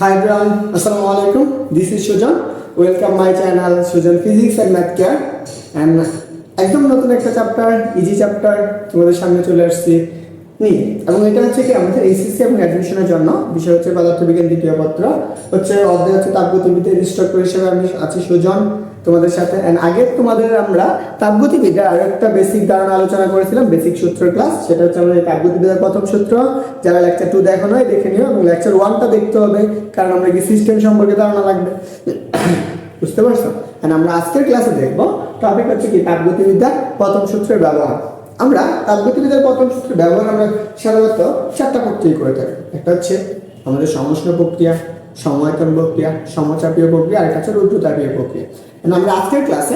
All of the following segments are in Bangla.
Hi everyone, Assalamu alaikum. This is Sujan. Welcome my channel Sujan Physics and Math Care. And একদম নতুন একটা চ্যাপ্টার ইজি চ্যাপ্টার তোমাদের সামনে চলে আসছি নিয়ে এবং এটা হচ্ছে কি আমাদের এইচএসসি এবং অ্যাডমিশনের জন্য বিষয় হচ্ছে পদার্থবিজ্ঞান দ্বিতীয় পত্র হচ্ছে অধ্যায় হচ্ছে তাপগতিবিদ্যা ইনস্ট্রাক্টর হিসেবে আমি আছি সুজন তোমাদের সাথে। এন্ড আগে তোমাদের আমরা তাপগতিবিদ্যার আরও একটা বেসিক ধারণা আলোচনা করেছিলাম বেসিক সূত্র ক্লাস সেটা হচ্ছে আমাদের তাপগতিবিদ্যার প্রথম সূত্র। যারা লেকচার টু দেখো নয় দেখে নিও এবং লেকচার ওয়ানটা দেখতে হবে, কারণ আমরা কি সিস্টেম সম্পর্কে ধারণা লাগবে। বুঝতে পারছ? আর আমরা আজকের ক্লাসে দেখব টপিক হচ্ছে কি তাপগতিবিদ্যার প্রথম সূত্রের ব্যবহার। আমরা তাপগতিবিদ্যার প্রথম সূত্রের ব্যবহার আমরা সাধারণত চারটা প্রক্রিয়া করে থাকি। একটা হচ্ছে আমাদের সমষ্ণ প্রক্রিয়া সময়তন প্রক্রিয়া, সমচাপীয় প্রক্রিয়া, আর একটা হচ্ছে প্রক্রিয়া। And আমরা আজকের ক্লাসে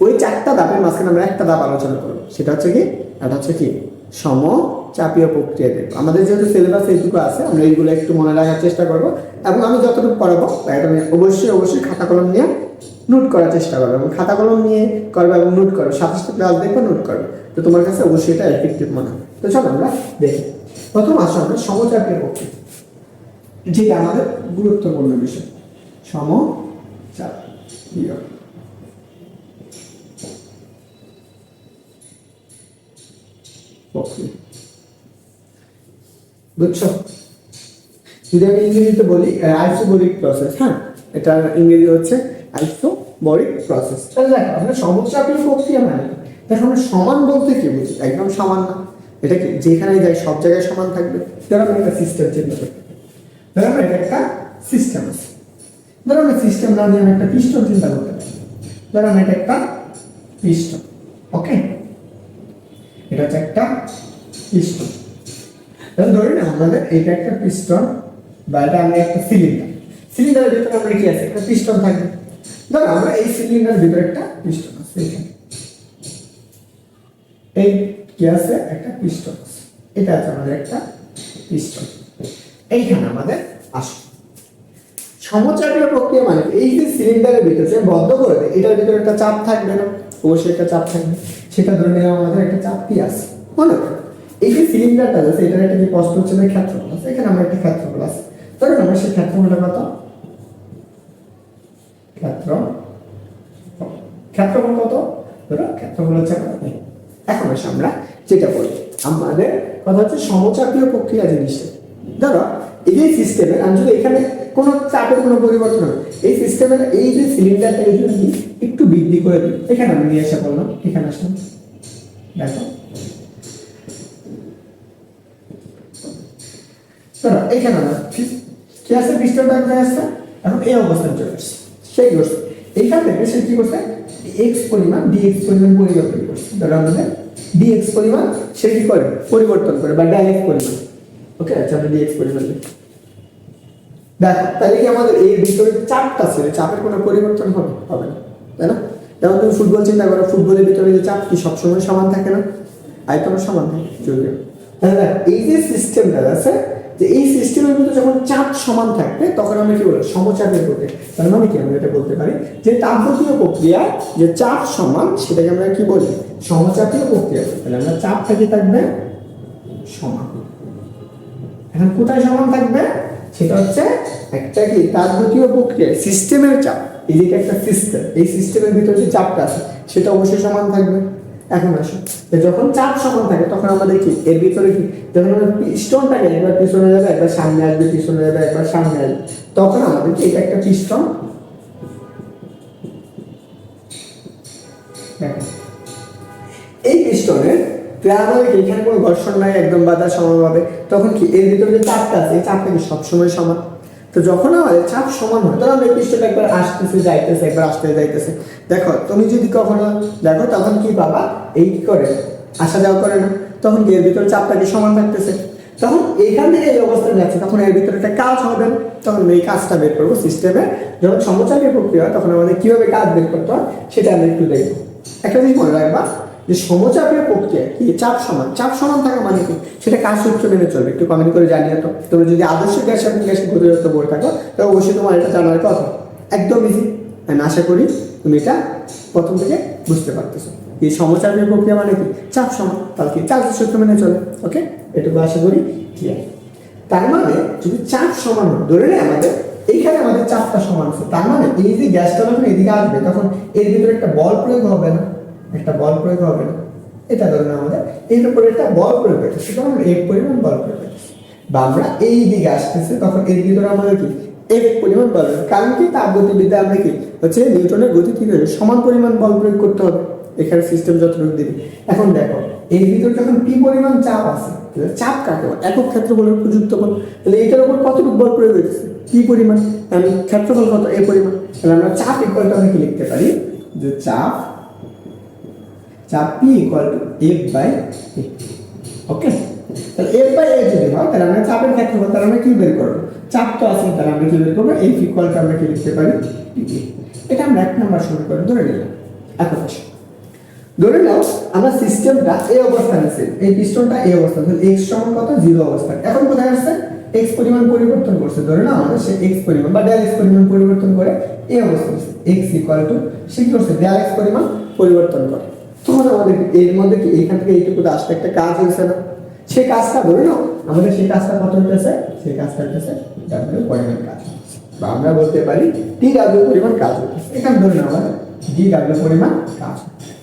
ওই চারটা ধাপের মাঝখানে আমরা একটা ধাপ আলোচনা করব। সেটা হচ্ছে কি? এটা হচ্ছে কি? সমচাপীয় প্রক্রিয়া দেখব। আমাদের যেহেতু সিলেবাস এইটুকু আছে, আমরা এইগুলো একটু মনে রাখার চেষ্টা করব এবং আমি যতটুকু পড়াবো এটা আমি অবশ্যই অবশ্যই খাতা কলম নিয়ে নোট করার চেষ্টা করবে এবং খাতা কলম নিয়ে করবে এবং নোট করবে। সাথে সাথে ক্লাস দেখবে নোট করবে। তো তোমার কাছে অবশ্যই এটা এফেক্টিভ মনে হবে তো চলো আমরা দেখি। প্রথম আসো আমরা সমচাপীয় প্রক্রিয়া। যেটা আমাদের গুরুত্বপূর্ণ বিষয়। প্রক্রিয়া বুঝছ? যদি আমি ইংরেজিতে বলি আইসোবরিক প্রসেস হ্যাঁ? এটার ইংরেজি হচ্ছে আইসোবরিক প্রসেস তাহলে দেখো, আমরা সমচাপীয় প্রক্রিয়া মানে? দেখো, আমরা সমান বলতে কি বুঝি? একদম সমান না। এটা কি? যেখানে যাই, সব জায়গায় সমান থাকবে। ধরো একটা সিস্টেম চিন্তা করি ধরো আমরা এটা একটা সিস্টেম আছে। ধরো আমরা সিস্টেম না নিয়ে আমি একটা পিস্টন চিন্তা করতে পারি। ধরো এটা একটা পিস্টন ওকে এটা হচ্ছে একটা পিস্টন তাহলে ধরি না আমাদের এটা একটা পিস্টন বা এটা আমরা একটা সিলিন্ডার সিলিন্ডারের ভিতরে আমরা কি আছে? একটা পিস্টন থাকবে। ধরো আমরা এই সিলিন্ডারের ভিতরে একটা পিস্টন আছে, এখানে। এই কি আছে? একটা পিস্টন এটা আছে আমাদের একটা পিস্টন এইখানে আমাদের আসে সমচাপীয় প্রক্রিয়া মানে এই যে সিলিন্ডারের ভিতরে যে বদ্ধ করে দেয়, এটার ভিতরে একটা চাপ থাকবে না। অবশ্যই একটা চাপ থাকবে। সেটা ধরে নেওয়া আমাদের একটা চাপ কি আছে। মনে এই যে সিলিন্ডারটা আছে, এটার একটা যে কষ্ট হচ্ছে না, ক্ষেত্রফল আছে। এখানে আমার একটা ক্ষেত্রফল আছে। ধরুন আমরা সেই ক্ষেত্রফলটা কত? ক্ষেত্র ক্ষেত্রফল কত? ধরো ক্ষেত্রফল হচ্ছে এখন আসে আমরা যেটা বলি, আমাদের কথা হচ্ছে সমচাপীয় প্রক্রিয়া জিনিসটা ধরো, এই যে সিস্টেমে আমি যদি এখানে কোনো চাপের কোনো পরিবর্তন হবে এই সিস্টেমের এই যে সিলিন্ডারটা এই জন্য একটু বৃদ্ধি করে দিই। এখানে আমি নিয়ে এসে বললাম, এখানে আসলাম। দেখো। ধরো, এখানে ঠিক- কি আছে? পিস্টনটা কোথায় আসছে এখন এই অবস্থায় চলে আসছে। সে কি করছে। এইখান থেকে সে কি করছে? এক্স পরিমাণ ডিএক্স পরিমাণ পরিবর্তন করছে। ধরো আমাদের ডিএক্স পরিমাণ, সে কি করে? পরিবর্তন করে, বা ডাইরেক্ট পরিমাণ ওকে আচ্ছা আমরা ডিএক্স পরিমাণ লিখি। দেখো, তাহলে কি আমাদের এই ভিতরে চাপটা ছিল চাপের কোনো পরিবর্তন হবে? হবে না, তাই না? যেমন তুমি ফুটবল চিন্তা করো, ফুটবলের ভিতরে যে চাপ, কি সবসময় সমান থাকে না? আয়তন সমান থাকে, যদিও। তাহলে এই যে সিস্টেমটা আছে, যে এই সিস্টেমের ভিতরে যখন চাপ সমান থাকবে, তখন আমরা কি বলব? সমচাপের প্রক্রিয়া। তার মানে কি? আমরা এটা বলতে পারি যে তাপগতীয় প্রক্রিয়া, যে চাপ সমান, সেটাকে আমরা কি বলি? সমচাপীয় প্রক্রিয়া। তাহলে আমরা চাপটা কি থাকবে? সমান। এখন কোথায় সমান থাকবে? সেটা হচ্ছে একটা কি? তাপগতীয় প্রক্রিয়া, সিস্টেমের চাপ। এই যে একটা সিস্টেম এই সিস্টেমের ভিতরে যে চাপটা আছে, সেটা অবশ্যই সমান থাকবে। এখন আসো। যখন চাপ সমান থাকে, তখন আমাদের কি? এর ভিতরে কি? যখন আমরা পিস্টনটাকে একবার পিছনে যাবে একবার সামনে আসবে, পিছনে যাবে একবার সামনে আসবে। তখন আমাদের কি? এটা একটা পিস্টন। এই পিস্টনের আমাদের এখানে কোনো ঘর্ষণ নাই, একদম বাতাস সমানভাবে। তখন কি এর ভিতরে যে চাপটা আছে, এই চাপটা কি সবসময় সমান? তো যখন আমাদের চাপ সমান হয় তখন এই পিস্টনটা একবার আসতেছে, যাইতেছে, একবার আসতে যাইতেছে। দেখো, তুমি যদি কখনো, দেখো, তখন কি বাবা, এই কি করে? আসা যাওয়া করে না। তখন কি এর ভিতরে চাপটা কি সমান থাকতেছে? তখন এইখান থেকে এই অবস্থা যাচ্ছে, তখন এর ভিতরে একটা কাজ হবে। তখন এই কাজটা বের করব সিস্টেমে যখন সমচাপীয় প্রক্রিয়া তখন আমাদের কীভাবে কাজ বের করতে হয়, সেটা আমরা একটু দেখব। একটা জিনিস মনে রাখবা যে সমচাপীয় প্রক্রিয়া কি চাপ সমান? চাপ সমান থাকা মানে কি? সেটা কাজ সূত্র মেনে চলবে? একটু কমেন্ট করে জানিয়ে তো। তুমি যদি আদর্শ গ্যাস এবং গ্যাসের গতিরত্ব বলে থাকো, তাহলে অবশ্যই তোমার এটা জানার কথা। একদম ইজি আমি আশা করি তুমি এটা প্রথম থেকে বুঝতে পারতেছো। এই সমচাপীয় প্রক্রিয়া মানে কি? চাপ সমান। তাহলে কি চাপ সূত্র মেনে চলে? ওকে এটুকু আশা করি ক্লিয়ার তার মানে যদি চাপ সমান হয়, ধরে নেই আমাদের, এইখানে আমাদের চাপটা সমান আছে। তার মানে এই যে গ্যাসটা যখন এদিকে আসবে, তখন এর ভিতরে একটা বল প্রয়োগ হবে না। একটা বল প্রয়োগ হবে না। এটা ধরুন আমাদের। এর উপরে একটা বল প্রয়োগ হয়েছে তখন এক পরিমাণ বল প্রয়োগ হয়েছে। বা আমরা এই দিকে আসতেছে, তখন এর ভিতরে আমাদের কি? এক পরিমাণ বল। কারণ কি? তাপ গতিবিদ্যা আমরা কি? হচ্ছে নিউটনের গতি কি করে সমান পরিমাণ বল প্রয়োগ করতে হবে। এখানে সিস্টেম যতটুকু দিবে। এখন দেখো, এর ভিতরে যখন পি পরিমাণ চাপ আছে চাপ কাকে বলে? একক ক্ষেত্রফলের প্রযুক্ত বল। তাহলে এটার উপর কতটুকু বল প্রয়োগ হয়েছে? কি পরিমাণ। আমি ক্ষেত্রফল কত? এই পরিমাণ। তাহলে আমরা চাপ ইকুয়ালটা আমরা কি লিখতে পারি? যে চাপ চাপ P equal to F by okay তাহলে এফ বাই এ যদি হয়, তাহলে আমরা চাপের ক্ষেত্রফল তাহলে আমরা কি বের করব? চাপ তো আছে তাহলে আমরা কি বের করব? এফ ইকুয়াল টু আমরা কি লিখতে পারি? এটা আমরা এক নম্বর সমীকরণ ধরে নিলাম। এখন আসো। ধরে নাও, আমরা সিস্টেমটা এই অবস্থানে আছে এই পিস্টনটা এই অবস্থান তাহলে x সমান কত? জিরো অবস্থান। এখন কোথায় আসছে? x পরিমাণ পরিবর্তন করছে। ধরে নাও, আমাদের সে এক্স পরিমাণ বা ডেল x পরিমাণ পরিবর্তন করে, এই অবস্থানে x ইকুয়াল টু সে করছে? ডেল x পরিমাণ পরিবর্তন করে। তখন আমাদের এর মধ্যে কি এইখান থেকে এইটুকু আসতে একটা কাজ হয়েছে না? সে কাজটা ধরে নাও, আমাদের সেই কাজটা কত হইতেছে? সেই কাজটা হইতেছে w পরিমাণ কাজ। হচ্ছে। বা আমরা বলতে পারি টি ডাব্লিউ পরিমাণ কাজ হইতেছে। এখানে ধরে নাও আমাদের ডি ডাব্লিউ পরিমাণ কাজ।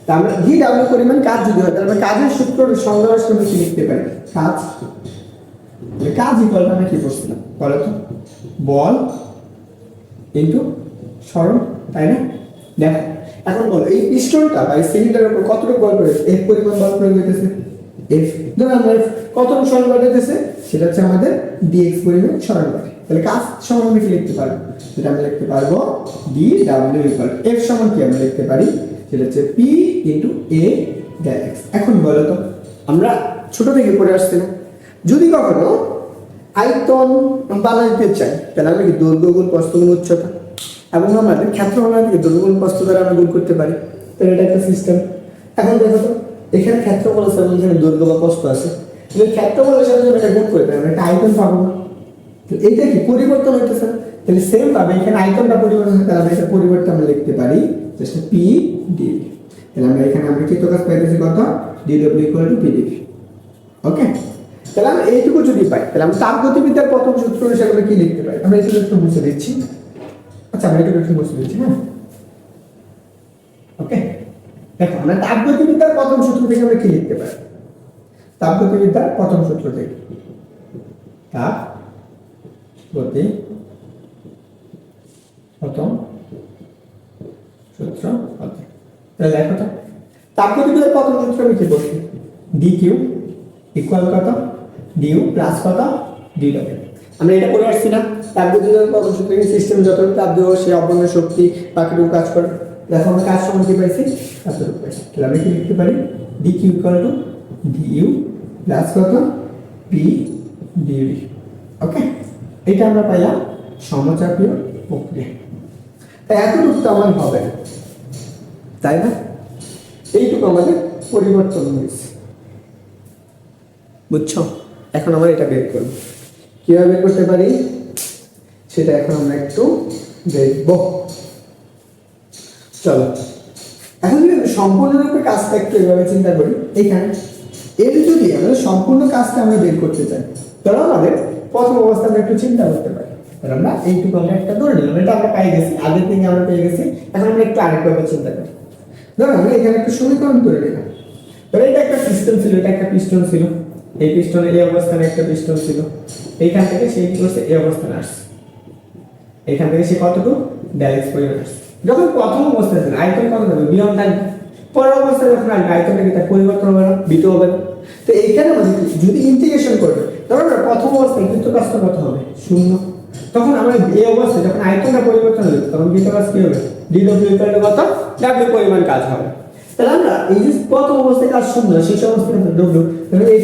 তা আমরা ডি ডাব্লিউ পরিমাণ কাজ যদি হয়, তাহলে কাজের সূত্র সংজ্ঞা হিসেবে কি লিখতে পারি? কাজ কাজ ইকুয়াল আমরা কি করছিলাম বলো তো। বল ইন্টু সরণ তাই না? দেখো এখন বলো, এই পিস্টনটা বা এই সিলিন্ডারের উপর কতটুকু বল প্রয়োগ এফ পরিমাণ বল প্রয়োগ হইতেছে এফ ধরো আমরা কতটুকু সরণ বাড়াইতেছে সেটা হচ্ছে আমাদের ডিএক্স পরিমাণ সরণ বাড়ে তাহলে কাজ সমান আমরা কি লিখতে পারব? সেটা আমরা লিখতে পারব ডি ডাব্লিউ ইকুয়াল এফ সমান কি আমরা লিখতে পারি? সেটা হচ্ছে P into A del x এখন বলো তো, আমরা ছোট থেকে পড়ে আসছি না। যদি কখনো আয়তন বানাইতে চাই, তাহলে আমরা কি দৈর্ঘ্য গুণ প্রস্থ উচ্চতা? এবং আমাদের ক্ষেত্রফল থেকে দৈর্ঘ্য গুণ প্রস্থ দ্বারা আমরা গুণ করতে পারি। তাহলে এটা একটা সিস্টেম এখন দেখো তো, এখানে ক্ষেত্রফল আছে এবং এখানে দৈর্ঘ্য বা প্রস্থ আছে, যদি ক্ষেত্রফলের সাথে যদি এটা গুণ করে আমরা একটা আয়তন পাবো তো এইটা কি পরিবর্তন হইতেছে? তাহলে সেম ভাবে এখানে আয়তনটা পরিবর্তন হয় তাহলে এটা পরিবর্তন আমরা লিখতে পারি জাস্ট পি ডি তাহলে আমরা এখানে আমরা কি কাজ পাইতেছি কত? D W equal to P D okay তাহলে আমরা এইটুকু যদি পাই, তাহলে আমরা তাপ গতিবিদ্যার প্রথম সূত্র হিসেবে কি লিখতে পারি? আমরা এই একটু মুছে দিচ্ছি। আচ্ছা হ্যাঁ? ওকে দেখো, আমরা তাপ গতিবিদ্যার প্রথম সূত্র থেকে আমরা কি লিখতে পারি? তাপ গতিবিদ্যার প্রথম সূত্র থেকে তাপ গতি প্রথম সূত্র তাহলে দেখো তো, তাপগতিবিদ্যার প্রথম সূত্র আমি কি বলছি? ডি কিউ ইকুয়াল কত? ডিউ প্লাস কত? ডি ডব্লিউ আমরা এটা করে আসছি না। প্রথম সূত্র সিস্টেম যতটুকু তাপ দেবো সেই অবন্য শক্তি বাকিটুকু কাজ করে। দেখো আমরা কাজ সমান কি পাইছি? পাইছি। তাহলে কি লিখতে পারি? D Q equal to D U plus কত? পি ডিউডি ওকে এটা আমরা পাইলাম সমচাপীয় প্রক্রিয়া। তাই এতটুকু তো আমার হবে। তাই না? এইটুকু আমাদের পরিবর্তন হয়েছে। বুঝছ? এখন আমরা এটা বের করব। কীভাবে করতে পারি? সেটা এখন আমরা একটু দেখব। চলো। এখন যদি সম্পূর্ণরূপে কাজটা একটু এভাবে চিন্তা করি, এখানে। এর যদি আমরা সম্পূর্ণ কাজটা আমরা বের করতে চাই তাহলে আমাদের প্রথম অবস্থা আমরা একটু চিন্তা করতে পারি। আমরা এইটুকু আমরা একটা ধরে নিলাম, এটা আমরা গেছি, আগের থেকে আমরা পেয়ে গেছি, এখন আমরা একটু আরেকভাবে চিন্তা করি। ধরো এখানে একটা সমীকরণ করে নিলাম। এটা একটা পিস্টন ছিল, এটা একটা পিস্টন ছিল। এই পিস্টনে এই অবস্থানে একটা পিস্টন ছিল। এইখান থেকে সেই কি করছে এই অবস্থানে আসছে। এখান থেকে সে কতটুকু? ড্যালেক্স পরিমাণ আসছে। যখন প্রথম অবস্থায় ছিল আয়তন কত হবে বিয়ন টাইম পরের অবস্থায় যখন আসবে আয়তনটা কি তার পরিবর্তন হবে না বিট হবে না। তো এইখানে যদি ইন্টিগ্রেশন করবে ধরো না, প্রথম অবস্থায় কিন্তু কাজটা কত হবে? শূন্য। তখন আমরা এই অবস্থায় যখন আয়তনটা পরিবর্তন হবে, তখন বিট কাজ কি হবে? ডি ডব্লিউ ইকুয়াল কত? ডাব্লিউ পরিমাণ কাজ হবে। তাহলে আমরা এই যে প্রথম অবস্থায় কাজ শূন্য, শেষ অবস্থায় ডব্লিউ তাহলে ইন্টিগ্রেশন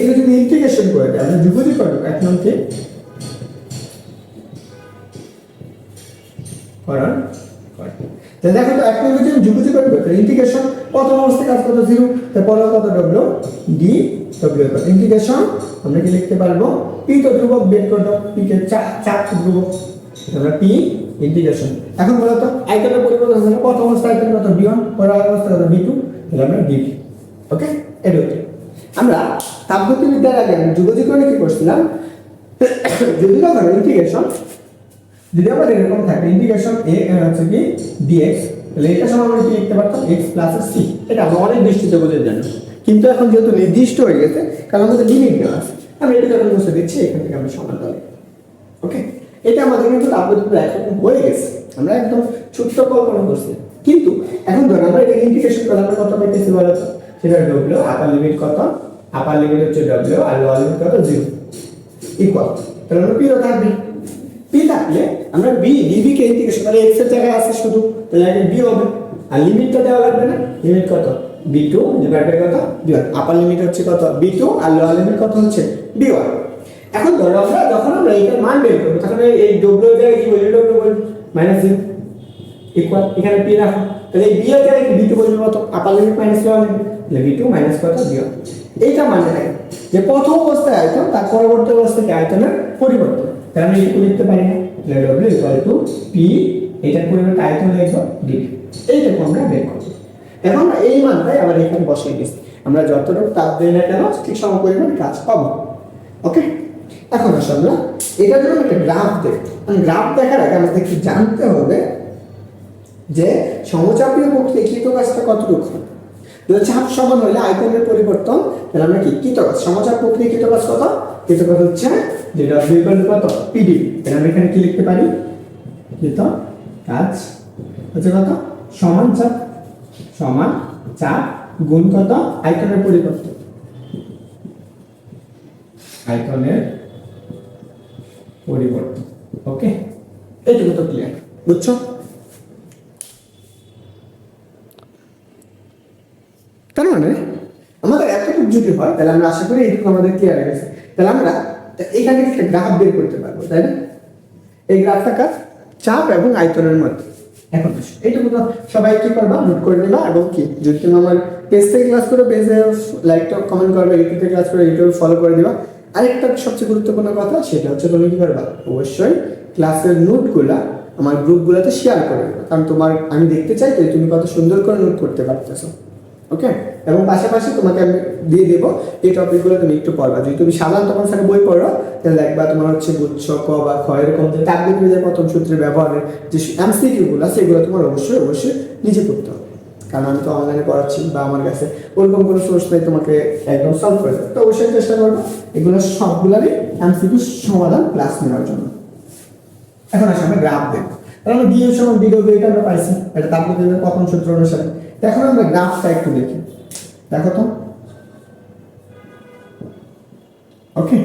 করে যুগতি করব এক করে তাহলে তো এক নম্বর যুগতি করবে তো ইন্টিগ্রেশন প্রথম অবস্থায় কাজ কত জিরো তারপরে কত ডব্লিউ ডি ডব্লিউ ইন্টিগ্রেশন আমরা কি লিখতে পারব? পি তো ধ্রুবক, বের করে দাও। পি কে চাপ ধ্রুবক। আমরা পি ইন্টিগ্রেশন এখন বলো তো আইকনের পরিবর্তন হলো প্রথম অবস্থায় আইকন কত বি ওয়ান পরের অবস্থা কত বি টু তাহলে আমরা ডি ওকে এটা হচ্ছে আমরা তাপগতিবিদ্যার আগে আমি যুগজি করে কি করছিলাম যদি কখনো ইন্টিগ্রেশন যদি আমার এরকম থাকে ইন্টিগ্রেশন এ হচ্ছে কি ডিএক্স তাহলে এটা সমান আমরা কি লিখতে পারতাম? এক্স প্লাস সি এটা আমরা অনেক দৃষ্টিতে বোঝার জন্য কিন্তু এখন যেহেতু নির্দিষ্ট হয়ে গেছে, কারণ আমাদের লিমিট দেওয়া আছে আমি এটা যখন মুছে দিচ্ছি, এখান থেকে আমরা সমান পাবো। ওকে এটা আমাদের কিন্তু তাপবিদ্যুৎ একরকম হয়ে গেছে। আমরা একদম ছোট্ট কল্পনা করছি। কিন্তু এখন ধরো আমরা এটা ইন্টিগ্রেশন করলে আমরা কত পাইতেছি বলো সেটা ডব্লিউ আপার লিমিট কত? আপার লিমিট হচ্ছে ডব্লিউ আর লোয়ার লিমিট কত? জিরো ইকুয়াল তাহলে আমরা পিও থাকবে। পি থাকলে আমরা বি ডিবি কে ইন্টিগ্রেশন তাহলে এক্সের জায়গায় আছে শুধু। তাহলে আগে বি হবে। আর লিমিটটা দেওয়া লাগবে না। লিমিট কত? বি টু ডিভাইডেড কত? বি ওয়ান আপার লিমিট হচ্ছে কত? বি টু আর লোয়ার লিমিট কত হচ্ছে? বি ওয়ান এখন ধরো আমরা, যখন আমরা এইটার মান বের করব, তখন এই ডব্লিউ জায়গায় কি বলি ডব্লিউ বলি মাইনাস জিরো ইকুয়াল এখানে পি রাখো। তাহলে এই বি এর জায়গায় বি টু বলব? কত? Upper limit minus lower limit তাহলে টু মাইনাস কত এইটা মানে যে প্রথম অবস্থায় আয়তন তার পরবর্তী অবস্থায় আয়তনের পরিবর্তন। তাহলে আমি এটুকু লিখতে পারি না। ডব্লিউ ইকুয়াল টু পি পরিবর্তে আয়তন লিখব আমরা বের এখন এই মানটাই এখানে বসিয়ে দিচ্ছি। আমরা যতটুকু তাপ দিই না কেন, ঠিক সম পরিমাণ কাজ পাবো। ওকে এখন আসো আমরা। এটার জন্য একটা গ্রাফ দেখ গ্রাফ দেখার আগে আমাদের কি জানতে হবে? যে সমচাপীয় প্রক্রিয়া কৃতকাজটা কতটুকু? হয় যদি চাপ সমান হলে আয়তনের পরিবর্তন, তাহলে আমরা কি? কৃতকাজ। সমচাপ প্রক্রিয়া কৃতকাজ কত? কৃতকাজ হচ্ছে যে ডব্লিউ ইকুয়াল কত পিডি তাহলে আমরা এখানে কি লিখতে পারি? কৃত কাজ হচ্ছে কত? সমান চাপ সমান চাপ গুণ কত? আয়তনের পরিবর্তন। আয়তনের পরিবর্তন। ওকে এইটুকু তো ক্লিয়ার বুঝছ তার মানে আমাদের এতটুকু হয়, তাহলে আমরা আশা করি এইটুকু আমাদের ক্লিয়ার হয়ে গেছে। তাহলে আমরা এখান একটা গ্রাফ বের করতে পারব, তাই না? এই গ্রাফটা কাজ চাপ এবং আয়তনের মধ্যে। এখন এইটুকু তো সবাই কি করবা? নোট করে নেবা এবং কি? যদি তুমি আমার পেজ থেকে ক্লাস করো পেজে লাইকটা কমেন্ট করবে ক্লাস ইউটিউবে ফলো করে দিবা। আরেকটা সবচেয়ে গুরুত্বপূর্ণ কথা, সেটা হচ্ছে তুমি কি করবা? অবশ্যই ক্লাসের নোটগুলা আমার গ্রুপগুলোতে শেয়ার করে কারণ তোমার, আমি দেখতে চাই যে তুমি কত সুন্দর করে নোট করতে পারতেছো। ওকে এবং পাশাপাশি তোমাকে আমি দিয়ে দেবো এই টপিকগুলো তুমি একটু পড়বা। যদি তুমি সাধারণ তখন স্যার বই পড়ো, তাহলে দেখবা তোমার হচ্ছে গুচ্ছ, ক বা খ এরকম বিজয় প্রথম সূত্রে ব্যবহারের যে এমসিকিউ গুলো, সেগুলো তোমার অবশ্যই অবশ্যই নিজে করতে হবে। কারণ আমি তো অনলাইনে পড়াচ্ছি বা আমার কাছে ওরকম কোনো সোর্স নেই, তোমাকে একদম সলভ করে তো অবশ্যই চেষ্টা করব, এগুলো সবগুলোরই এমসিকিউ সমাধান ক্লাস নেওয়ার জন্য। এখন আসলে আমরা গ্রাফ দেখব আমরা ডিএর সমান বিডো এটা আমরা পাইছি, এটা দেবে প্রথম সূত্র অনুসারে। এখন আমরা গ্রাফটা একটু দেখি। দেখো তো। Okay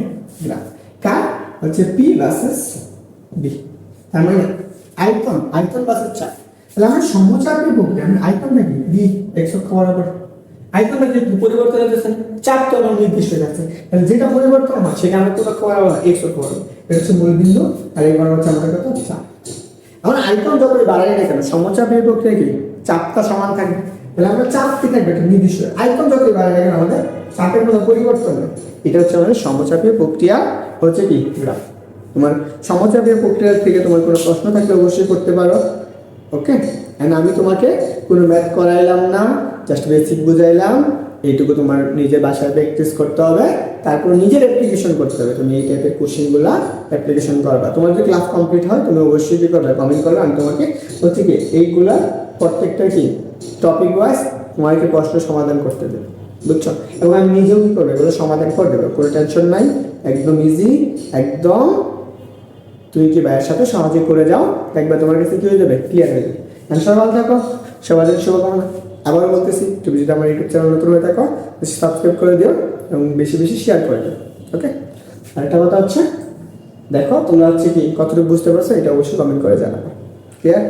graph. কার? হচ্ছে পি ভার্সেস বি। তার মানে আয়তন আয়তন ভার্সেস চাপ। তাহলে আমরা সমচাপের প্রক্রিয়া আমি আয়তন নাকি বি এক্স অক্ষ বরাবর আয়তনটা যেহেতু পরিবর্তন হতেছে চাপ তো আমার নির্দিষ্ট যাচ্ছে। তাহলে যেটা পরিবর্তন হয় সেটা আমরা খবর বরাবর এক্স অক্ষ বরাবর এটা হচ্ছে মূল বিন্দু আর এই বরাবর হচ্ছে আমাদের কত চাপ। আমরা আয়তন যতই বাড়াই না কেন? সমচাপের প্রক্রিয়া কি চাপটা সমান থাকে। তাহলে আমরা চাপ কি থাকবে একটা নির্দিষ্ট আয়তন যতই বাড়াই না কেন? আমাদের চাপের কোনো পরিবর্তন এটা হচ্ছে আমাদের সমচাপীয় প্রক্রিয়া, হচ্ছে কি? গ্রাফ। তোমার সমচাপীয় প্রক্রিয়া থেকে তোমার কোনো প্রশ্ন থাকলে অবশ্যই করতে পারো ওকে এন্ড আমি তোমাকে কোনো ম্যাথ করাইলাম না জাস্ট বেসিক বুঝাইলাম। এইটুকু তোমার নিজের বাসায় প্র্যাকটিস করতে হবে, তারপর নিজের অ্যাপ্লিকেশন করতে হবে। তুমি এই টাইপের কোশ্চেনগুলো অ্যাপ্লিকেশন করবা। তোমার যদি ক্লাস কমপ্লিট হয়, তুমি অবশ্যই কি করবে? কমেন্ট করবে, আমি তোমাকে হচ্ছে কি এইগুলা প্রত্যেকটা কি টপিক ওয়াইজ তোমাকে প্রশ্ন সমাধান করতে দেবে। বুঝছ? এবং আমি নিজেও কি করব? এগুলো সমাধান করে দেবো। কোনো টেনশন নাই, একদম ইজি একদম তুমি কি ভাইয়ের সাথে সহজে করে যাও একবার তোমার কাছে কি হয়ে যাবে? ক্লিয়ার হয়ে যাবে। সবাই ভালো থাকো। জন্য শুভকামনা। আবারও বলতেছি, তুমি যদি আমার ইউটিউব চ্যানেল নতুন হয়ে থাকো সাবস্ক্রাইব করে দিও এবং বেশি বেশি শেয়ার করে দিও ওকে আরেকটা কথা হচ্ছে, দেখো তোমরা হচ্ছে কি কতটুকু বুঝতে পারছ, এটা অবশ্যই কমেন্ট করে জানাবে ক্লিয়ার